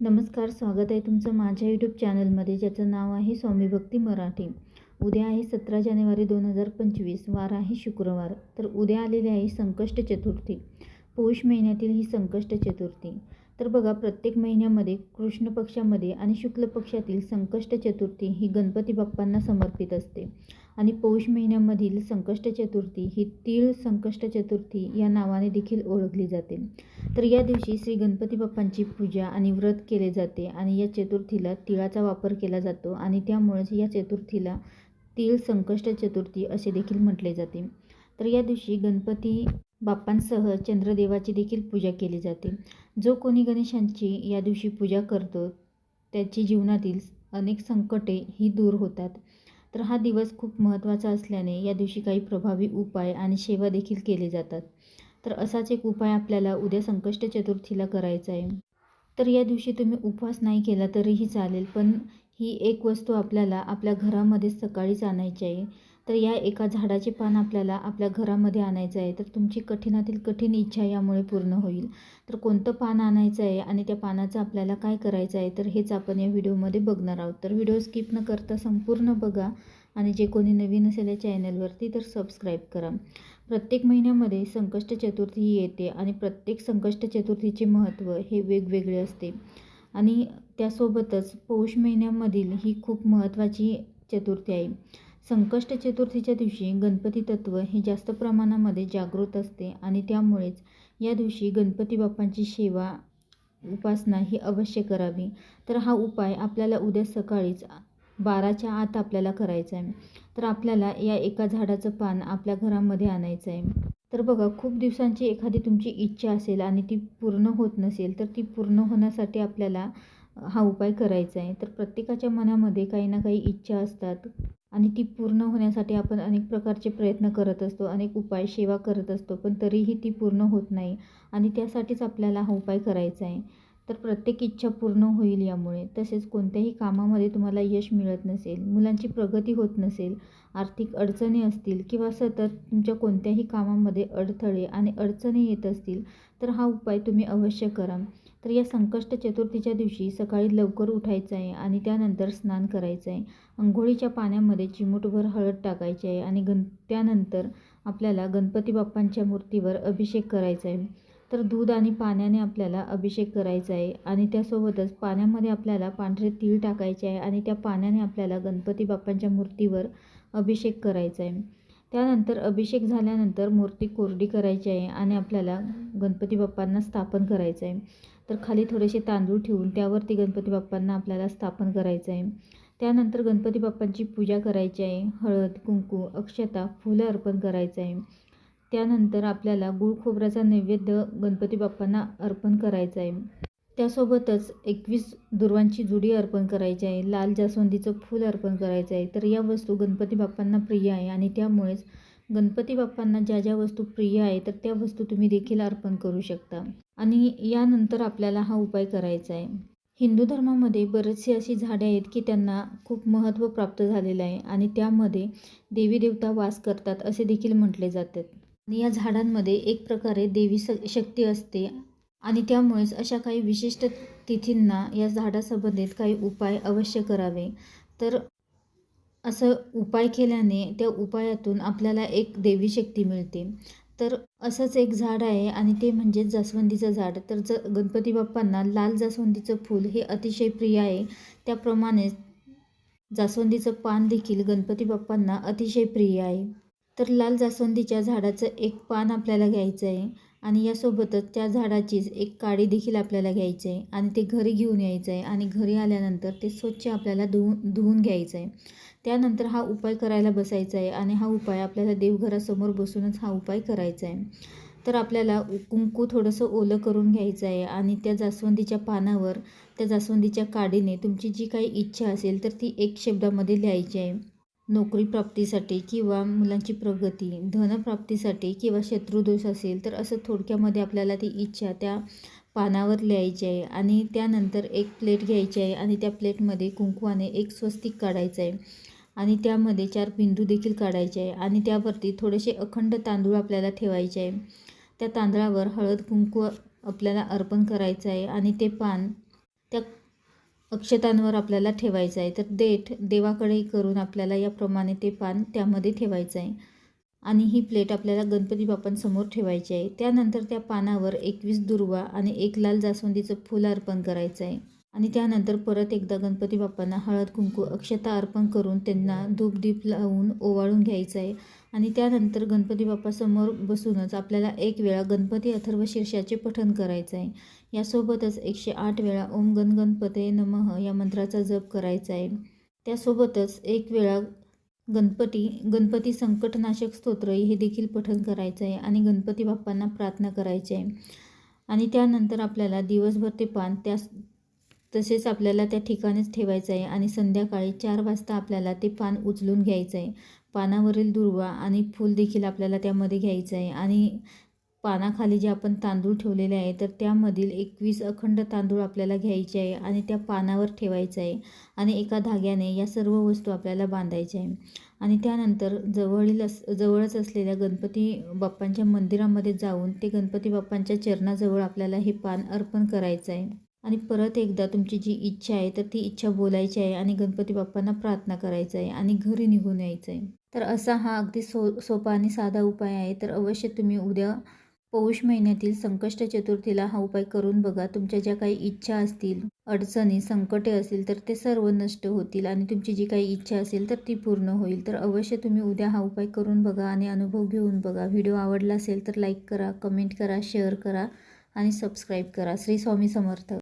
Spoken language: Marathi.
नमस्कार स्वागत आहे तुमचं माझ्या यूट्यूब चॅनलमध्ये ज्याचं नाव आहे स्वामी भक्ती मराठी. उद्या आहे सतरा जानेवारी दोन हजार पंचवीस वार आहे शुक्रवार. तर उद्या आलेली आहे संकष्ट चतुर्थी. पौष महिन्यातील ही संकष्ट चतुर्थी. तर बघा प्रत्येक महिन्यामध्ये कृष्ण पक्षामध्ये आणि शुक्ल पक्षातील संकष्ट चतुर्थी ही गणपती बाप्पांना समर्पित असते. आणि पौष महिन्यामधील संकष्ट चतुर्थी ही तीळ संकष्ट चतुर्थी या नावाने देखील ओळखली जाते. तर या दिवशी श्री गणपती बाप्पांची पूजा आणि व्रत केले जाते आणि या चतुर्थीला तिळाचा वापर केला जातो आणि त्यामुळेच या चतुर्थीला तीळ संकष्ट चतुर्थी असे देखील म्हटले जाते. तर या दिवशी गणपती बाप्पांसह चंद्रदेवाची देखील पूजा केली जाते. जो कोणी गणेशांची या दिवशी पूजा करतो त्याची जीवनातील अनेक संकटे ही दूर होतात. तर हा दिवस खूप महत्त्वाचा असल्याने या दिवशी काही प्रभावी उपाय आणि सेवा देखील केले जातात. तर असाच एक उपाय आपल्याला उद्या संकष्ट चतुर्थीला करायचा आहे. तर या दिवशी तुम्ही उपवास नाही केला तरीही चालेल पण ही एक वस्तू आपल्याला आपल्या घरामध्ये सकाळीच आणायची आहे. तर या एका झाडाचे पान आपल्याला आपल्या घरामध्ये आणायचं आहे तर तुमची कठीणातील कठीण इच्छा यामुळे पूर्ण होईल. तर कोणतं पान आणायचं आहे आणि त्या पानाचं आपल्याला काय करायचं आहे तर हेच आपण या व्हिडिओमध्ये बघणार आहोत. तर व्हिडिओ स्किप न करता संपूर्ण बघा आणि जे कोणी नवीन असेल या चॅनलवरती तर सबस्क्राईब करा. प्रत्येक महिन्यामध्ये संकष्ट चतुर्थी ही येते आणि प्रत्येक संकष्ट चतुर्थीचे महत्त्व हे वेगवेगळे असते. आणि त्यासोबतच पौष महिन्यामधील ही खूप महत्त्वाची चतुर्थी आहे. संकष्ट चतुर्थीच्या दिवशी गणपती तत्व हे जास्त प्रमाणामध्ये जागृत असते आणि त्यामुळेच या दिवशी गणपती बाप्पांची सेवा उपासना ही अवश्य करावी. तर हा उपाय आपल्याला उद्या सकाळीच बाराच्या आत आपल्याला करायचा आहे तर आपल्याला या एका झाडाचं पान आपल्या घरामध्ये आणायचं आहे तर बघा खूप दिवसांची एखादी तुमची इच्छा असेल आणि ती पूर्ण होत नसेल तर ती पूर्ण होण्यासाठी आपल्याला हा उपाय करायचा आहे तर प्रत्येकाच्या मनामध्ये काही ना काही इच्छा असतात. आणि ती पूर्ण होण्यासाठी आपण अनेक प्रकारचे प्रयत्न करत असतो अनेक उपाय सेवा करत असतो पण तरीही ती पूर्ण होत नाही आणि त्यासाठीच आपल्याला हा उपाय करायचा आहे. तर प्रत्येक इच्छा पूर्ण होईल यामुळे. तसेच कोणत्याही कामामध्ये तुम्हाला यश मिळत नसेल मुलांची प्रगती होत नसेल आर्थिक अडचणी असतील किंवा सतत तुमच्या कोणत्याही कामामध्ये अडथळे आणि अडचणी येत असतील तर हा उपाय तुम्ही अवश्य करा. तर या संकष्ट चतुर्थीच्या दिवशी सकाळी लवकर उठायचं आहे आणि त्यानंतर स्नान करायचं आहे. अंघोळीच्या पाण्यामध्ये चिमूटभर हळद टाकायची आहे आणि गण त्यानंतर आपल्याला गणपती बाप्पांच्या मूर्तीवर अभिषेक करायचा आहे. तर दूध आणि पाण्याने आपल्याला अभिषेक करायचा आहे आणि त्यासोबतच पाण्यामध्ये आपल्याला पांढरे तीळ टाकायचे आहे आणि त्या पाण्याने आपल्याला गणपती बाप्पांच्या मूर्तीवर अभिषेक करायचा आहे. त्यानंतर अभिषेक झाल्यानंतर मूर्ती कोरडी करायची आहे आणि आपल्याला गणपती बाप्पांना स्थापन करायचं आहे. तर खाली थोडेसे तांदूळ ठेवून त्यावरती गणपती बाप्पांना आपल्याला स्थापन करायचं आहे. त्यानंतर गणपती बाप्पांची पूजा करायची आहे. हळद कुंकू अक्षता फुलं अर्पण करायचं आहे. त्यानंतर आपल्याला गुळ खोबऱ्याचा नैवेद्य गणपती बाप्पांना अर्पण करायचा आहे. त्यासोबतच एकवीस दुर्वांची जुडी अर्पण करायची आहे. लाल जास्वंदीचं फूल अर्पण करायचं आहे. तर या वस्तू गणपती बाप्पांना प्रिय आहे आणि त्यामुळेच गणपती बाप्पांना ज्या ज्या वस्तू प्रिय आहे तर त्या वस्तू तुम्ही देखील अर्पण करू शकता. आणि यानंतर आपल्याला हा उपाय करायचा आहे. हिंदू धर्मामध्ये बरेचसे अशी झाडे आहेत की त्यांना खूप महत्त्व प्राप्त झालेलं आहे आणि त्यामध्ये देवी देवता वास करतात असे देखील म्हटले जातात. आणि या झाडांमध्ये एक प्रकारे देवी स शक्ती असते आणि त्यामुळेच अशा काही विशिष्ट तिथींना या झाडासंबंधित काही उपाय अवश्य करावे. तर असं उपाय केल्याने त्या उपायातून आपल्याला एक देवी शक्ती मिळते. तर असंच एक झाड आहे आणि ते म्हणजे जास्वंदीचं झाड. तर ज गणपती बाप्पांना लाल जास्वंदीचं फूल हे अतिशय प्रिय आहे. त्याप्रमाणेच जास्वंदीचं पान देखील गणपती बाप्पांना अतिशय प्रिय आहे. तर लाल जास्वंदीच्या झाडाचं एक पान आपल्याला घ्यायचं आहे. आणि यासोबतच त्या झाडाचीच एक काडी देखील आपल्याला घ्यायची आहे आणि ते घरी घेऊन यायचं आहे आणि घरी आल्यानंतर ते स्वच्छ आपल्याला धुवून धुवून घ्यायचं आहे. त्यानंतर हा उपाय करायला बसायचा आहे आणि हा उपाय आपल्याला देवघरासमोर बसूनच हा उपाय करायचा आहे. तर आपल्याला कुंकू थोडंसं ओलं करून घ्यायचं आहे आणि त्या जास्वंदीच्या पानावर त्या जास्वंदीच्या काडीने तुमची जी काही इच्छा असेल तर ती एक शब्दामध्ये लिहायची आहे. नोकरी प्राप्तीसाठी किंवा मुलांची प्रगती धनप्राप्तीसाठी किंवा शत्रुदोष असेल तर असं थोडक्यामध्ये आपल्याला ती इच्छा त्या पानावर लिहायची आहे आणि त्यानंतर एक प्लेट घ्यायची आहे आणि त्या प्लेटमध्ये कुंकवाने एक स्वस्तिक काढायचं आहे आणि त्यामध्ये चार बिंदू देखील काढायचे आहे आणि त्यावरती थोडेसे अखंड तांदूळ आपल्याला ठेवायचे आहे. त्या तांदळावर हळद कुंकू आपल्याला अर्पण करायचं आहे आणि ते पान त्या अक्षतांवर आपल्याला ठेवायचं आहे. तर देठ देवाकडे करून आपल्याला याप्रमाणे ते पान त्यामध्ये ठेवायचं आहे. आणि ही प्लेट आपल्याला गणपती बाप्पांसमोर ठेवायची आहे. त्यानंतर त्या पानावर एकवीस दुर्वा आणि एक लाल जास्वंदीचं फूल अर्पण करायचं आहे. आणि त्यानंतर परत एकदा गणपती बाप्पांना हळद कुंकू अक्षता अर्पण करून त्यांना धूप दीप लावून ओवाळून घ्यायचं आहे. आणि त्यानंतर गणपती बाप्पासमोर बसूनच आपल्याला एक वेळा गणपती अथर्व शीर्षाचे पठण करायचं आहे. यासोबतच एकशे आठ वेळा ओम गण गणपते नमः या मंत्राचा जप करायचा आहे. त्यासोबतच एक वेळा गणपती गणपती संकटनाशक स्तोत्र हे देखील पठण करायचं आहे आणि गणपती बाप्पांना प्रार्थना करायची आहे. आणि त्यानंतर आपल्याला दिवसभर ते पान त्या तसेच आपल्याला त्या ठिकाणीच ठेवायचं आहे आणि संध्याकाळी चार वाजता आपल्याला ते पान उचलून घ्यायचं आहे. पानावरील दुर्वा आणि फूल देखील आपल्याला त्यामध्ये घ्यायचं आहे आणि पानाखाली जे आपण तांदूळ ठेवलेले आहे तर त्यामधील एकवीस अखंड तांदूळ आपल्याला घ्यायचे आहे आणि त्या पानावर ठेवायचं आहे आणि एका धाग्याने या सर्व वस्तू आपल्याला बांधायच्या आहे. आणि त्यानंतर जवळील अस जवळच असलेल्या गणपती बाप्पांच्या मंदिरामध्ये जाऊन ते गणपती बाप्पांच्या चरणाजवळ आपल्याला हे पान अर्पण करायचं आहे. आणि परत एकदा तुमची जी इच्छा आहे तर ती इच्छा बोलायची आहे आणि गणपती बाप्पांना प्रार्थना करायचं आहे आणि घरी निघून यायचं आहे. तर असा हा अगदी सो सोपा आणि साधा उपाय आहे. तर अवश्य तुम्ही उद्या पौष महिन्यातील संकष्ट चतुर्थीला हा उपाय करून बघा. तुमच्या ज्या काही इच्छा असतील अडचणी संकटे असतील तर ते सर्व नष्ट होतील आणि तुमची जी काही इच्छा असेल तर ती पूर्ण होईल. तर अवश्य तुम्ही उद्या हा उपाय करून बघा आणि अनुभव घेऊन बघा. व्हिडिओ आवडला असेल तर लाईक करा कमेंट करा शेअर करा आणि सबस्क्राईब करा. श्री स्वामी समर्थ.